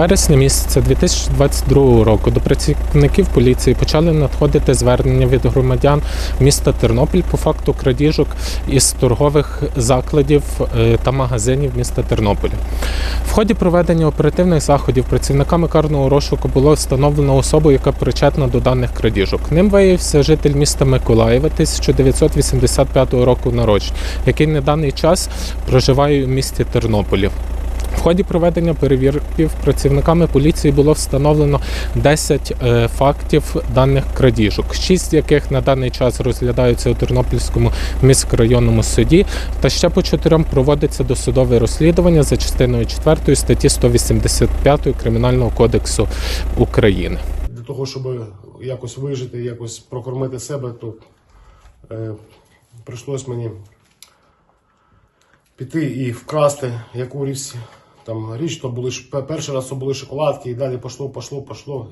вересня місяця 2022 року до працівників поліції почали надходити звернення від громадян міста Тернопіль по факту крадіжок із торгових закладів е, та магазинів міста Тернополя. В ході проведення оперативних заходів працівниками карного розшуку було встановлено особу, яка причетна до даних крадіжок. Ним виявився житель міста Миколаєва 1985 року народження, який на даний час проживає у місті Тернополі. В ході проведення перевірків працівниками поліції було встановлено 10 е, фактів даних крадіжок, 6 з яких на даний час розглядаються у Тернопільському міськрайонному суді, та ще по чотирьом проводиться досудове розслідування за частиною 4 статті 185 Кримінального кодексу України. для того, щоб якось вижити, якось прокормити себе, то е, прийшлось мені піти і вкрасти якусь там річ, то були перший раз то були шоколадки, і далі пошло, пошло, пошло.